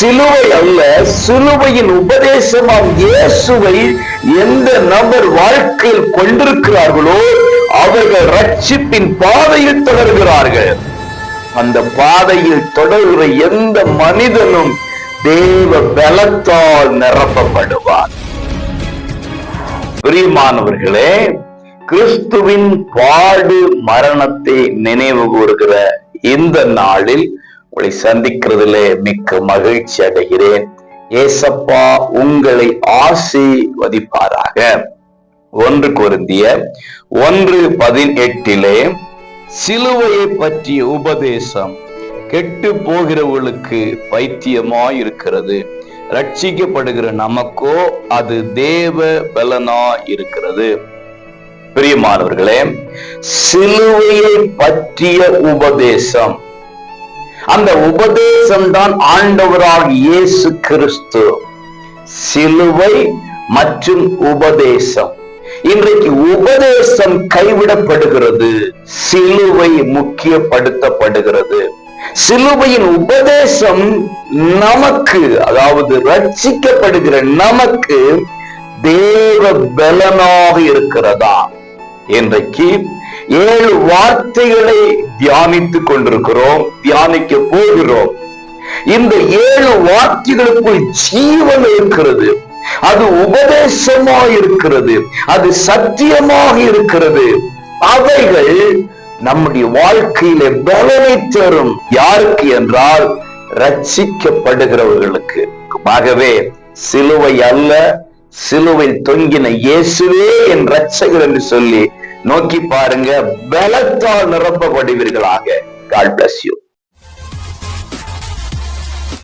சிலுவை அல்ல சிலுவையின் உபதேசமாம் இயேசுவை எந்த நபர் வாழ்க்கையில் கொண்டிருக்கிறார்களோ அவர்கள் ரட்சிப்பின் பாதையில் தொடர்கிறார்கள். அந்த பாதையில் தொடர்கிற எந்த மனிதனும் தேவ பலத்தால் நிரப்பப்படுவார் பிரியமானவர்களே கிறிஸ்துவின் பாடு மரணத்தை நினைவு கூறுகிற இந்த நாளில் உங்களை சந்திக்கிறதிலே மிக்க மகிழ்ச்சி அடைகிறேன். ஏசப்பா உங்களை ஆசீர்வதிப்பாராக. ஒன்று குருந்திய ஒன்று பதினெட்டிலே சிலுவையை பற்றிய உபதேசம் கெட்டு போகிறவர்களுக்கு பைத்தியமாய் இருக்கிறது ரட்சிக்கப்படுகிற நமக்கோ அது தேவ பலனா இருக்கிறது பிரியமானவர்களே சிலுவையை பற்றிய உபதேசம் அந்த உபதேசம் தான் ஆண்டவராக இயேசு கிறிஸ்து. சிலுவை மற்றும் உபதேசம். இன்றைக்கு உபதேசம் கைவிடப்படுகிறது சிலுவை முக்கியப்படுத்தப்படுகிறது. சிலுவையின் உபதேசம் நமக்கு அதாவது ரட்சிக்கப்படுகிற நமக்கு தேவ பலனாக இருக்கிறதா? இன்றைக்கு ஏழு வார்த்தைகளை தியானித்துக் கொண்டிருக்கிறோம் தியானிக்க போகிறோம். இந்த ஏழு வார்த்தைகளுக்குள் ஜீவன் இருக்கிறது அது உபதேசமாக இருக்கிறது அது சத்தியமாக இருக்கிறது. அவைகள் நம்முடைய வாழ்க்கையில பலனை தரும். யாருக்கு என்றால் ரட்சிக்கப்படுகிறவர்களுக்கு ஆகவே சிலுவை அல்ல சிலுவையில் தொங்கின இயேசுவே என் ரட்சகர் என்று சொல்லி நோக்கி பாருங்க பலத்தால் நிரப்பப்படுவீர்களாக. God bless you